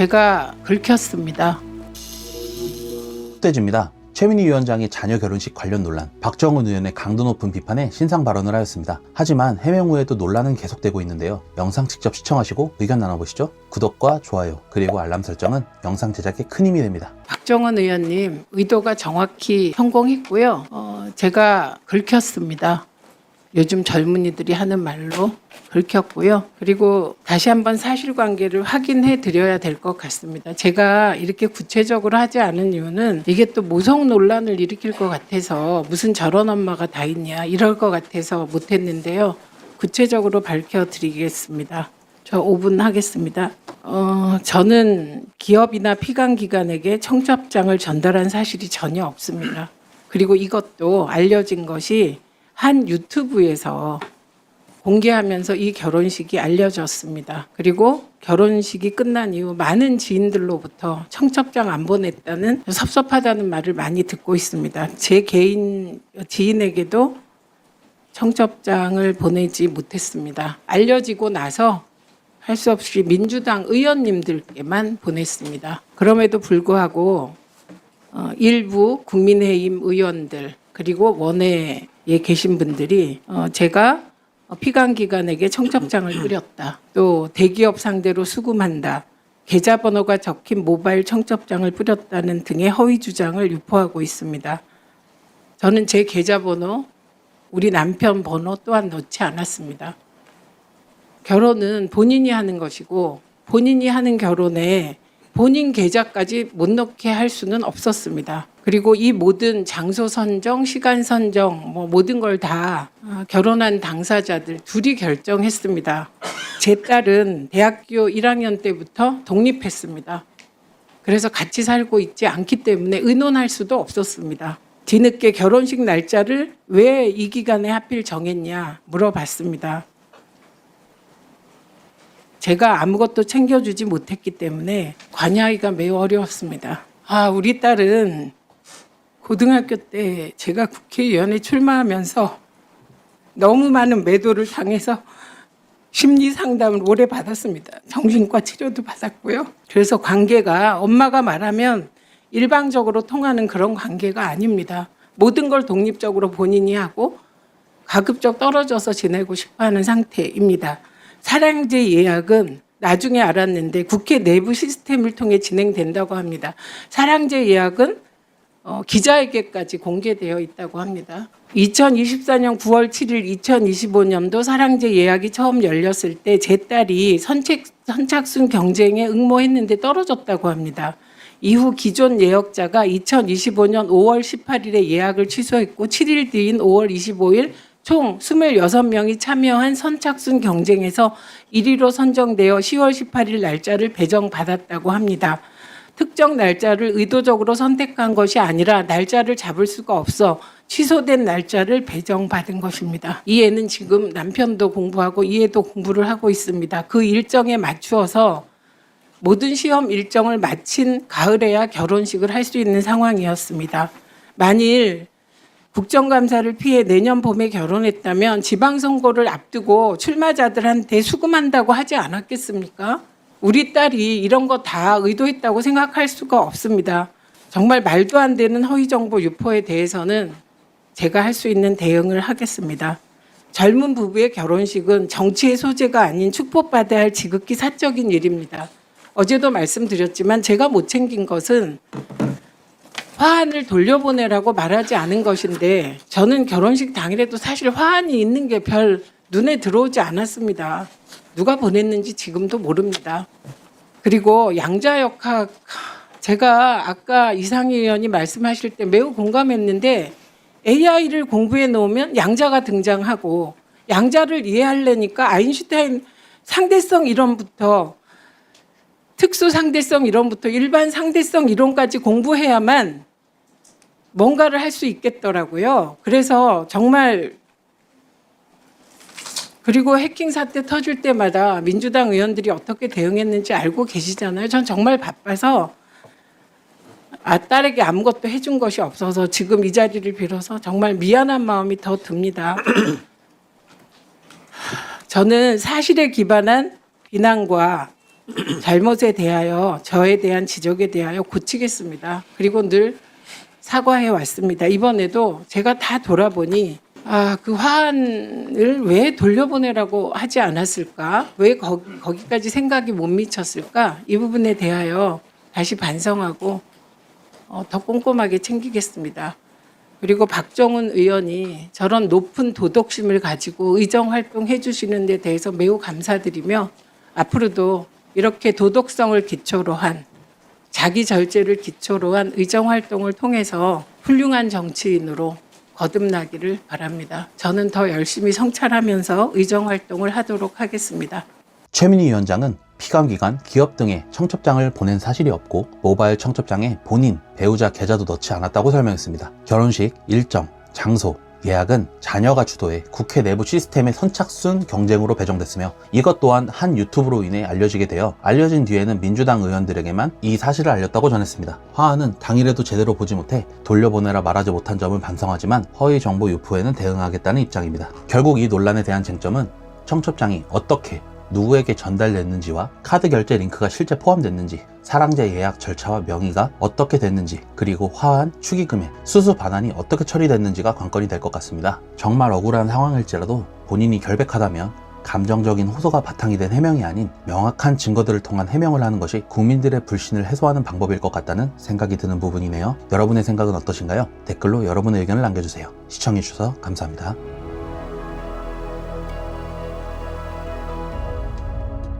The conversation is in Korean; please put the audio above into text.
제가 긁혔습니다. 흑돼지입니다. 최민희 위원장의 자녀 결혼식 관련 논란, 박정훈 의원의 강도 높은 비판에 신상 발언을 하였습니다. 하지만 해명 후에도 논란은 계속되고 있는데요. 영상 직접 시청하시고 의견 나눠보시죠. 구독과 좋아요, 그리고 알람 설정은 영상 제작에 큰 힘이 됩니다. 박정원 의원님 의도가 정확히 성공했고요. 어, 제가 긁혔습니다. 요즘 젊은이들이 하는 말로 긁혔고요. 그리고 다시 한번 사실관계를 확인해 드려야 될 것 같습니다. 제가 이렇게 구체적으로 하지 않은 이유는 이게 또 모성 논란을 일으킬 것 같아서 무슨 저런 엄마가 다 있냐 이럴 것 같아서 못했는데요. 구체적으로 밝혀드리겠습니다. 저 5분 하겠습니다. 어, 저는 기업이나 피감기관에게 청첩장을 전달한 사실이 전혀 없습니다. 그리고 이것도 알려진 것이 한 유튜브에서 공개하면서 이 결혼식이 알려졌습니다. 그리고 결혼식이 끝난 이후 많은 지인들로부터 청첩장 안 보냈다는 섭섭하다는 말을 많이 듣고 있습니다. 제 개인 지인에게도 청첩장을 보내지 못했습니다. 알려지고 나서 할 수 없이 민주당 의원님들께만 보냈습니다. 그럼에도 불구하고 어, 일부 국민의힘 의원들 그리고 원외 에 계신 분들이 어, 제가 피감기관에게 청첩장을 뿌렸다. 또 대기업 상대로 수금한다. 계좌번호가 적힌 모바일 청첩장을 뿌렸다는 등의 허위 주장을 유포하고 있습니다. 저는 제 계좌번호, 우리 남편 번호 또한 넣지 않았습니다. 결혼은 본인이 하는 것이고 본인이 하는 결혼에 본인 계좌까지 못 넣게 할 수는 없었습니다. 그리고 이 모든 장소 선정, 시간 선정, 뭐 모든 걸 다 결혼한 당사자들 둘이 결정했습니다. 제 딸은 대학교 1학년 때부터 독립했습니다. 그래서 같이 살고 있지 않기 때문에 의논할 수도 없었습니다. 뒤늦게 결혼식 날짜를 왜 이 기간에 하필 정했냐 물어봤습니다. 제가 아무것도 챙겨주지 못했기 때문에 관여하기가 매우 어려웠습니다. 아, 우리 딸은 고등학교 때 제가 국회의원에 출마하면서 너무 많은 매도를 당해서 심리 상담을 오래 받았습니다. 정신과 치료도 받았고요. 그래서 관계가 엄마가 말하면 일방적으로 통하는 그런 관계가 아닙니다. 모든 걸 독립적으로 본인이 하고 가급적 떨어져서 지내고 싶어 하는 상태입니다. 사랑제 예약은 나중에 알았는데 국회 내부 시스템을 통해 진행된다고 합니다. 사랑제 예약은 어, 기자에게까지 공개되어 있다고 합니다. 2024년 9월 7일 2025년도 사랑제 예약이 처음 열렸을 때 제 딸이 선책, 선착순 경쟁에 응모했는데 떨어졌다고 합니다. 이후 기존 예약자가 2025년 5월 18일에 예약을 취소했고 7일 뒤인 5월 25일 총 26명이 참여한 선착순 경쟁에서 1위로 선정되어 10월 18일 날짜를 배정받았다고 합니다. 특정 날짜를 의도적으로 선택한 것이 아니라 날짜를 잡을 수가 없어 취소된 날짜를 배정받은 것입니다. 이 애는 지금 남편도 공부하고 이 애도 공부를 하고 있습니다. 그 일정에 맞추어서 모든 시험 일정을 마친 가을에야 결혼식을 할 수 있는 상황이었습니다. 만일 국정감사를 피해 내년 봄에 결혼했다면 지방선거를 앞두고 출마자들한테 수금한다고 하지 않았겠습니까? 우리 딸이 이런 거 다 의도했다고 생각할 수가 없습니다. 정말 말도 안 되는 허위 정보 유포에 대해서는 제가 할 수 있는 대응을 하겠습니다. 젊은 부부의 결혼식은 정치의 소재가 아닌 축복받아야 할 지극히 사적인 일입니다. 어제도 말씀드렸지만 제가 못 챙긴 것은 화환을 돌려보내라고 말하지 않은 것인데 저는 결혼식 당일에도 사실 화환이 있는 게별 눈에 들어오지 않았습니다. 누가 보냈는지 지금도 모릅니다. 그리고 양자역학 제가 아까 이상희 의원이 말씀하실 때 매우 공감했는데 AI를 공부해 놓으면 양자가 등장하고 양자를 이해하려니까 아인슈타인 상대성 이론부터 특수 상대성 이론부터 일반 상대성 이론까지 공부해야만 뭔가를 할 수 있겠더라고요. 그래서 정말 그리고 해킹 사태 터질 때마다 민주당 의원들이 어떻게 대응했는지 알고 계시잖아요. 전 정말 바빠서 아, 딸에게 아무것도 해준 것이 없어서 지금 이 자리를 빌어서 정말 미안한 마음이 더 듭니다. 저는 사실에 기반한 비난과 잘못에 대하여 저에 대한 지적에 대하여 고치겠습니다. 그리고 늘 사과해 왔습니다. 이번에도 제가 다 돌아보니 아, 그 화환을 왜 돌려보내라고 하지 않았을까? 왜 거, 거기까지 생각이 못 미쳤을까? 이 부분에 대하여 다시 반성하고 어, 더 꼼꼼하게 챙기겠습니다. 그리고 박정훈 의원이 저런 높은 도덕심을 가지고 의정 활동해 주시는 데 대해서 매우 감사드리며 앞으로도 이렇게 도덕성을 기초로 한 자기 절제를 기초로 한 의정 활동을 통해서 훌륭한 정치인으로 거듭나기를 바랍니다. 저는 더 열심히 성찰하면서 의정 활동을 하도록 하겠습니다. 최민희 위원장은 피감기관, 기업 등에 청첩장을 보낸 사실이 없고 모바일 청첩장에 본인, 배우자 계좌도 넣지 않았다고 설명했습니다. 결혼식, 일정, 장소, 예약은 자녀가 주도해 국회 내부 시스템의 선착순 경쟁으로 배정됐으며 이것 또한 한 유튜브로 인해 알려지게 되어 알려진 뒤에는 민주당 의원들에게만 이 사실을 알렸다고 전했습니다. 화하는 당일에도 제대로 보지 못해 돌려보내라 말하지 못한 점을 반성하지만 허위 정보 유포에는 대응하겠다는 입장입니다. 결국 이 논란에 대한 쟁점은 청첩장이 어떻게 누구에게 전달됐는지와 카드 결제 링크가 실제 포함됐는지, 사랑제 예약 절차와 명의가 어떻게 됐는지, 그리고 화환 축의금의 수수 반환이 어떻게 처리됐는지가 관건이 될 것 같습니다. 정말 억울한 상황일지라도 본인이 결백하다면 감정적인 호소가 바탕이 된 해명이 아닌 명확한 증거들을 통한 해명을 하는 것이 국민들의 불신을 해소하는 방법일 것 같다는 생각이 드는 부분이네요. 여러분의 생각은 어떠신가요? 댓글로 여러분의 의견을 남겨주세요. 시청해주셔서 감사합니다.